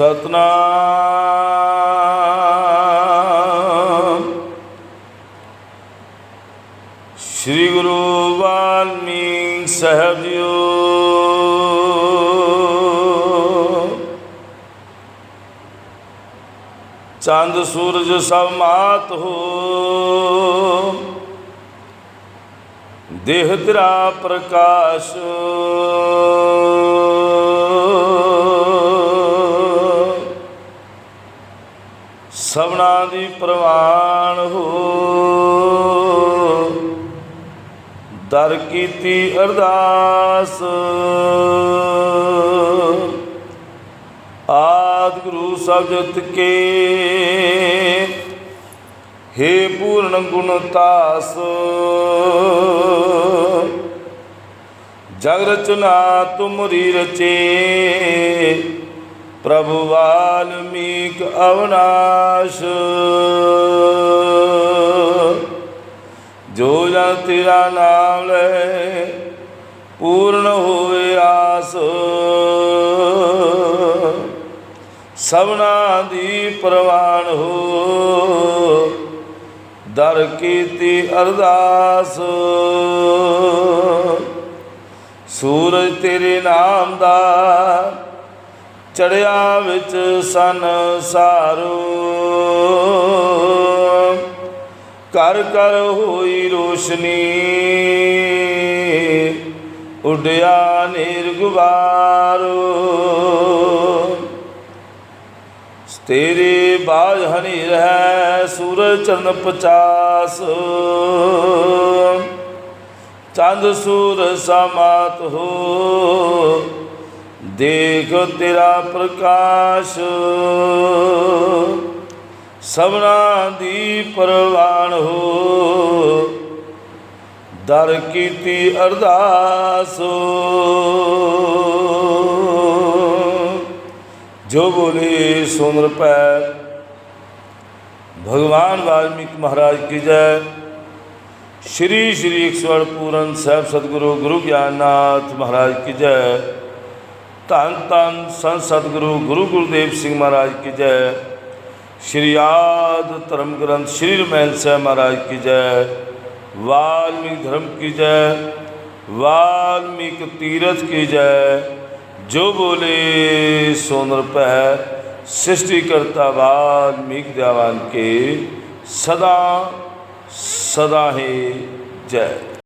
ਸਤਨਾਮ। ਸ੍ਰੀ ਗੁਰੂ ਵਾਲਮੀਕ ਸਾਹਿਬ ਜੀਓ। ਚੰਦ ਸੂਰਜ ਸਭ ਮਾਤ ਹੋ। ਦੇਹ ਤੇਰਾ ਪ੍ਰਕਾਸ਼। ਸਭਨਾ ਦੀ ਪ੍ਰਵਾਨ ਹੋ। ਦਰ ਕੀਤੀ ਅਰਦਾਸ। ਆਦ ਗੁਰੂ ਸਬਜਤ ਕੇ हे ਪੂਰਨ ਗੁਣ ਤਾਸ। ਜਗ ਰਚਨਾ ਤੁਮਰੀ ਰਚੇ। ਪ੍ਰਭੂ ਵਾਲਮੀਕ ਅਵਨਾਸ਼। ਜੋ ਜਨ ਤੇਰਾ ਨਾਮ ਲੈ, ਪੂਰਨ ਹੋਏ ਆਸ। ਸਭਨਾ ਦੀ ਪ੍ਰਵਾਨ ਹੋ, ਦਰ ਕੀਤੀ ਅਰਦਾਸ। ਸੂਰਜ ਤੇਰੇ ਨਾਮ ਦਾ ਚੜਿਆ ਵਿੱਚ ਸੰਸਾਰੋ ਕਰ ਕਰ ਹੋਈ ਰੋਸ਼ਨੀ, ਉਡਿਆ ਨਿਰਗੁਬਾਰੋ। ਤੇਰੇ ਬਾਝ ਹਨੀ ਰਹਿ ਸੂਰਜ ਚਰਨ ਪਚਾਸ। ਚੰਦ ਸੂਰ ਸਮਾਤ ਹੋ ਦੇਖ ਤੇਰਾ ਪ੍ਰਕਾਸ਼। ਸਭਨਾ ਦੀ ਪਰਵਾਨ ਹੋ। ਦਰ ਕੀਤੀ ਅਰਦਾਸ। ਜੋ ਬੋਲੇ ਸੁਨ ਪੈ ਭਗਵਾਨ ਵਾਲਮੀਕ ਮਹਾਰਾਜ ਕੀ ਜੈ। ਸ਼੍ਰੀ ਸ਼੍ਰੀ 108 ਪੂਰਨ ਸਾਹਿਬ ਸਤਿਗੁਰੂ ਗੁਰੂ ਗਿਆਨਨਾਥ ਮਹਾਰਾਜ ਕੀ ਜੈ। ਧੰਨ ਧੰਨ ਸੰਤ ਸਤਿਗੁਰੂ, ਗੁਰੂ ਗੁਰਦੇਵ ਸਿੰਘ ਮਹਾਰਾਜ ਕੀ ਜੈ। ਸ਼੍ਰੀ ਆਦ ਧਰਮ ਗ੍ਰੰਥ ਸ਼੍ਰੀ ਰਮੈਲ ਸਾਹਿਬ ਮਹਾਰਾਜ ਕੀ ਜੈ। ਵਾਲਮੀਕ ਧਰਮ ਕੀ ਜੈ, ਵਾਲਮੀਕ ਤੀਰਥ ਕੀ ਜੈ। ਜੋ ਬੋਲੇ ਸੋ ਪੈ ਸ੍ਰਿਸ਼ਟੀ ਕਰਤਾ ਵਾਲਮੀਕ ਦਿਆਵਾਨ ਕੇ। ਸਦਾ ਸਦਾ ਹੀ ਜੈ।